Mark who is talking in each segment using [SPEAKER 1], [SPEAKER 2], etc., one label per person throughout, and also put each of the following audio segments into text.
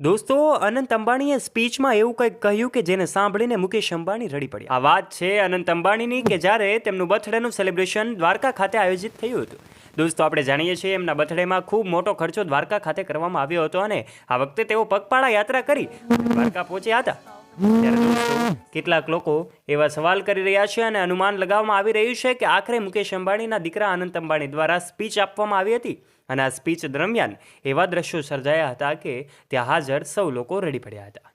[SPEAKER 1] દોસ્તો, અનંત અંબાણીએ સ્પીચમાં એવું કંઈક કહ્યું કે જેને સાંભળીને મુકેશ અંબાણી રડી પડ્યા. આ વાત છે અનંત અંબાણીની કે જ્યારે તેમનું બર્થડેનું સેલિબ્રેશન દ્વારકા ખાતે આયોજિત થયું હતું. દોસ્તો, આપણે જાણીએ છીએ એમના બર્થડેમાં ખૂબ મોટો ખર્ચો દ્વારકા ખાતે કરવામાં આવ્યો હતો અને આ વખતે તેઓ પગપાળા યાત્રા કરી દ્વારકા પહોંચ્યા હતા. ત્યારે દોસ્તો, કેટલાક લોકો એવા સવાલ કરી રહ્યા છે અને અનુમાન લગાવવામાં આવી રહ્યું છે કે આખરે મુકેશ અંબાણીના દીકરા અનંત અંબાણી દ્વારા સ્પીચ આપવામાં આવી હતી અને આ સ્પીચ દરમિયાન એવા દ્રશ્યો સર્જાયા હતા કે ત્યાં હાજર સૌ લોકો રડી પડ્યા હતા.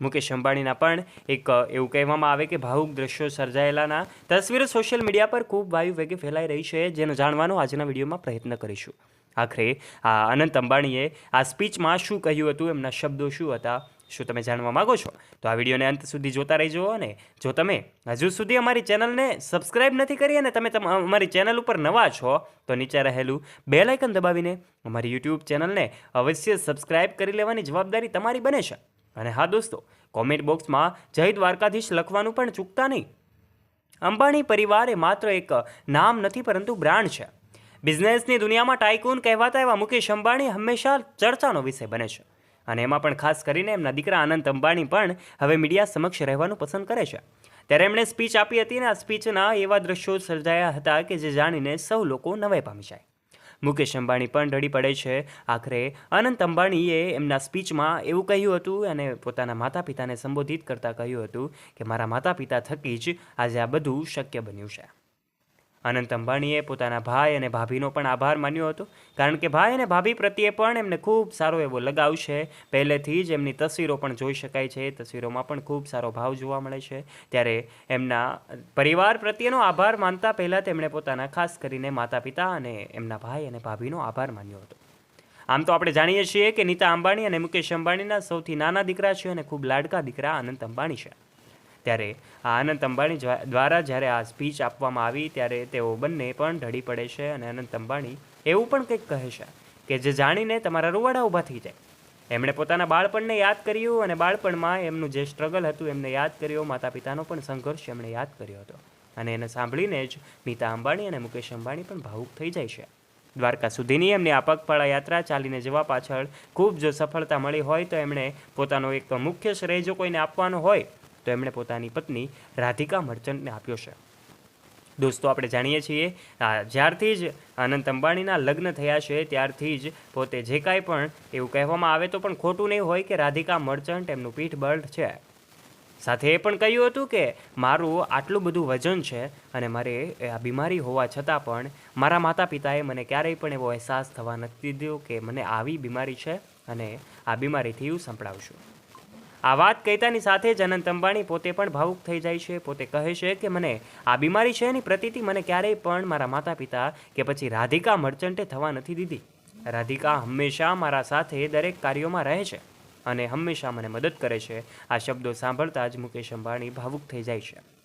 [SPEAKER 1] મુકેશ અંબાણીના પણ એક, એવું કહેવામાં આવે કે ભાવુક દ્રશ્યો સર્જાયેલાના તસવીરો સોશિયલ મીડિયા પર ખૂબ વાયુ વેગે ફેલાઈ રહી છે જેનો જાણવાનો આજના વિડીયોમાં પ્રયત્ન કરીશું. આખરે આ અનંત અંબાણીએ આ સ્પીચમાં શું કહ્યું હતું, એમના શબ્દો શું હતા શું તમે જાણવા માંગો છો? તો આ વિડીયોને અંત સુધી જોતા રહેજો અને જો તમે હજુ સુધી અમારી ચેનલને સબસ્ક્રાઇબ નથી કરી અને તમે અમારી ચેનલ ઉપર નવા છો, તો નીચે રહેલું બેલાઇકન દબાવીને અમારી યુટ્યુબ ચેનલને અવશ્ય સબસ્ક્રાઇબ કરી લેવાની જવાબદારી તમારી બને છે. અને હા દોસ્તો, કોમેન્ટ બોક્સમાં જય દ્વારકાધીશ લખવાનું પણ ચૂકતા નહીં. અંબાણી પરિવાર એ માત્ર એક નામ નથી, પરંતુ બ્રાન્ડ છે. બિઝનેસની દુનિયામાં ટાઇકૂન કહેવાતા એવા મુકેશ અંબાણી હંમેશા ચર્ચાનો વિષય બને છે. અને એમાં પણ ખાસ કરીને એમના દીકરા અનંત અંબાણી પણ હવે મીડિયા સમક્ષ રહેવાનું પસંદ કરે છે. ત્યારે એમણે સ્પીચ આપી હતી અને આ સ્પીચના એવા દ્રશ્યો સર્જાયા હતા કે જે જાણીને સૌ લોકો નવાઈ પામી જાય. મુકેશ અંબાણી પણ રડી પડે છે. આખરે અનંત અંબાણીએ એમના સ્પીચમાં એવું કહ્યું હતું અને પોતાના માતા પિતાને સંબોધિત કરતાં કહ્યું હતું કે, મારા માતા પિતા થકી જ આજે આ બધું શક્ય બન્યું છે. અનંત અંબાણીએ પોતાના ભાઈ અને ભાભીનો પણ આભાર માન્યો હતો. કારણ કે ભાઈ અને ભાભી પ્રત્યે પણ એમને ખૂબ સારો એવો લગાવ છે. પહેલેથી જ એમની તસવીરો પણ જોઈ શકાય છે. તસવીરોમાં પણ ખૂબ સારો ભાવ જોવા મળે છે. ત્યારે એમના પરિવાર પ્રત્યેનો આભાર માનતા પહેલાં તેમણે પોતાના ખાસ કરીને માતા પિતા અને એમના ભાઈ અને ભાભીનો આભાર માન્યો હતો. આમ તો આપણે જાણીએ છીએ કે નીતા અંબાણી અને મુકેશ અંબાણીના સૌથી નાના દીકરા છે અને ખૂબ લાડકા દીકરા અનંત અંબાણી છે. ત્યારે આ અનંત અંબાણી દ્વારા જ્યારે આ સ્પીચ આપવામાં આવી, ત્યારે તેઓ બંને પણ ઢળી પડે છે અને અનંત અંબાણી એવું પણ કંઈક કહે છે કે જે જાણીને તમારા રૂવાડા ઊભા થઈ જાય. એમણે પોતાના બાળપણને યાદ કર્યું અને બાળપણમાં એમનું જે સ્ટ્રગલ હતું એમને યાદ કર્યો માતા પિતાનો પણ સંઘર્ષ એમણે યાદ કર્યો હતો. અને એને સાંભળીને જ નીતા અંબાણી અને મુકેશ અંબાણી પણ ભાવુક થઈ જાય છે. દ્વારકા સુધીની એમની આ પગપાળા યાત્રા ચાલીને જવા પાછળ ખૂબ જો સફળતા મળી હોય તો એમણે પોતાનો એક મુખ્ય શ્રેય જો કોઈને આપવાનો હોય તો એમણે પોતાની પત્ની રાધિકા મર્ચન્ટને આપ્યો છે. દોસ્તો, આપણે જાણીએ છીએ જ્યારથી જ અનંત અંબાણીના લગ્ન થયા છે, ત્યારથી જ પોતે જે કાંઈ પણ એવું કહેવામાં આવે તો પણ ખોટું નહીં હોય કે રાધિકા મર્ચન્ટ એમનું પીઠબળ છે. સાથે એ પણ કહ્યું હતું કે, મારું આટલું બધું વજન છે અને મારે આ બીમારી હોવા છતાં પણ મારા માતા પિતાએ મને ક્યારેય પણ એવો અહેસાસ થવા નથી દીધો કે મને આવી બીમારી છે અને આ બીમારીથી હું સંભળાવું આ વાત કહેતાની સાથે જ અનંત અંબાણી પોતે પણ ભાવુક થઈ જાય છે. પોતે કહે છે કે મને આ બીમારી છે, એની પ્રતીતિ મને ક્યારેય પણ મારા માતા પિતા કે પછી રાધિકા મર્ચન્ટે થવા નથી દીધી. રાધિકા હંમેશા મારા સાથે દરેક કાર્યોમાં રહે છે અને હંમેશા મને મદદ કરે છે. આ શબ્દો સાંભળતા જ મુકેશ અંબાણી ભાવુક થઈ જાય છે.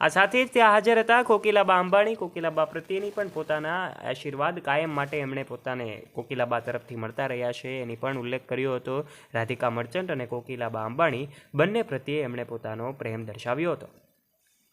[SPEAKER 1] આ સાથે જ ત્યાં હાજર હતા કોકિલાબા અંબાણી. કોકિલાબા પ્રત્યેની પણ પોતાના આશીર્વાદ કાયમ માટે એમણે પોતાને કોકિલાબા તરફથી મળતા રહ્યા છે. એની પણ ઉલ્લેખ કર્યો હતો રાધિકા મર્ચન્ટ અને કોકિલાબા અંબાણી. બંને પ્રત્યે એમણે પોતાનો પ્રેમ દર્શાવ્યો હતો.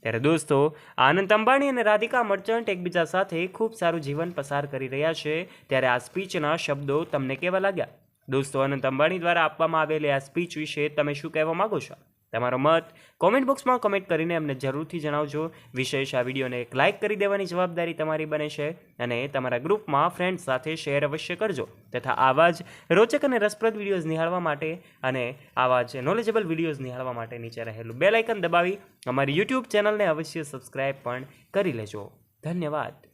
[SPEAKER 1] ત્યારે દોસ્તો, આનંદ અંબાણી અને રાધિકા મર્ચન્ટ એકબીજા સાથે ખૂબ સારું જીવન પસાર કરી રહ્યા છે. ત્યારે આ સ્પીચના શબ્દો તમને કેવા લાગ્યા? દોસ્તો અનંત અંબાણી દ્વારા આપવામાં આવેલી આ સ્પીચ વિશે તમે શું કહેવા માંગો છો? તમારો મત કોમેન્ટ બોક્સમાં કમેન્ટ કરીને અમને જરૂરથી જણાવજો. વિશેષ આ વિડીયોને એક લાઇક કરી દેવાની જવાબદારી તમારી બને છે અને તમારા ગ્રુપમાં ફ્રેન્ડ્સ સાથે શેર અવશ્ય કરજો તથા આવા જ રોચક અને રસપ્રદ વિડીયોઝ નિહાળવા માટે અને આવા જ નોલેજેબલ વિડીયોઝ નિહાળવા માટે નીચે રહેલું બેલ આઇકન દબાવી અમારી યુટ્યુબ ચેનલને અવશ્ય સબસ્ક્રાઇબ પણ કરી લેજો. ધન્યવાદ.